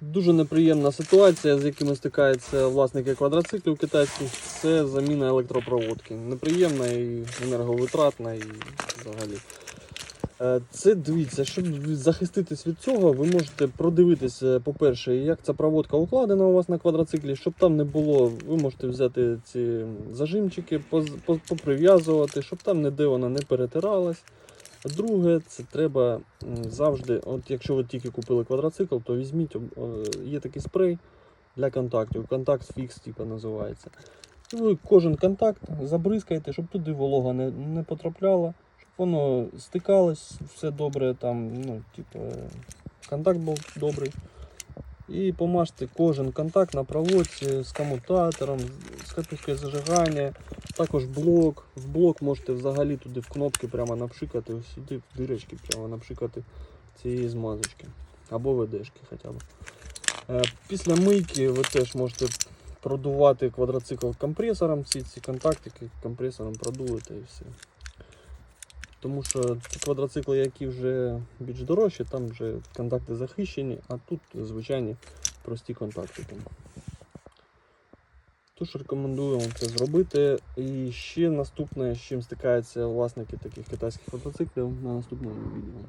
Дуже неприємна ситуація, з якими стикаються власники квадроциклів китайських, це заміна електропроводки. Неприємна і енерговитратна і взагалі. Е, Це дивіться, щоб захиститись від цього, ви можете продивитися, по-перше, як ця проводка укладена у вас на квадроциклі, щоб там не було, ви можете взяти ці зажимчики, поприв'язувати, щоб там ніде вона не перетиралась. Друге, це треба завжди, от якщо ви тільки купили квадроцикл, то візьміть, е, є такий спрей для контактів, контакт фікс, типу, називається. І ви кожен контакт забризкаєте, щоб туди волога не, не потрапляла, щоб воно стикалось, все добре, там, ну, типу, е, контакт був добрий. І помажте кожен контакт на проводці з комутатором, з катушкою зажигання, також блок. В блок можете взагалі туди в кнопки прямо напшикати, ось сюди в дирочки прямо напшикати цієї змазочки. Або ведешки хоча б. Е, Після мийки ви теж можете продувати квадроцикл компресором, ці, ці контактики компресором продуєте і все. Тому що ті квадроцикли, які вже більш дорожчі, там вже контакти захищені, а тут звичайні прості контакти. Тож рекомендую вам це зробити. І ще наступне, з чим стикаються власники таких китайських квадроциклів на наступному відео.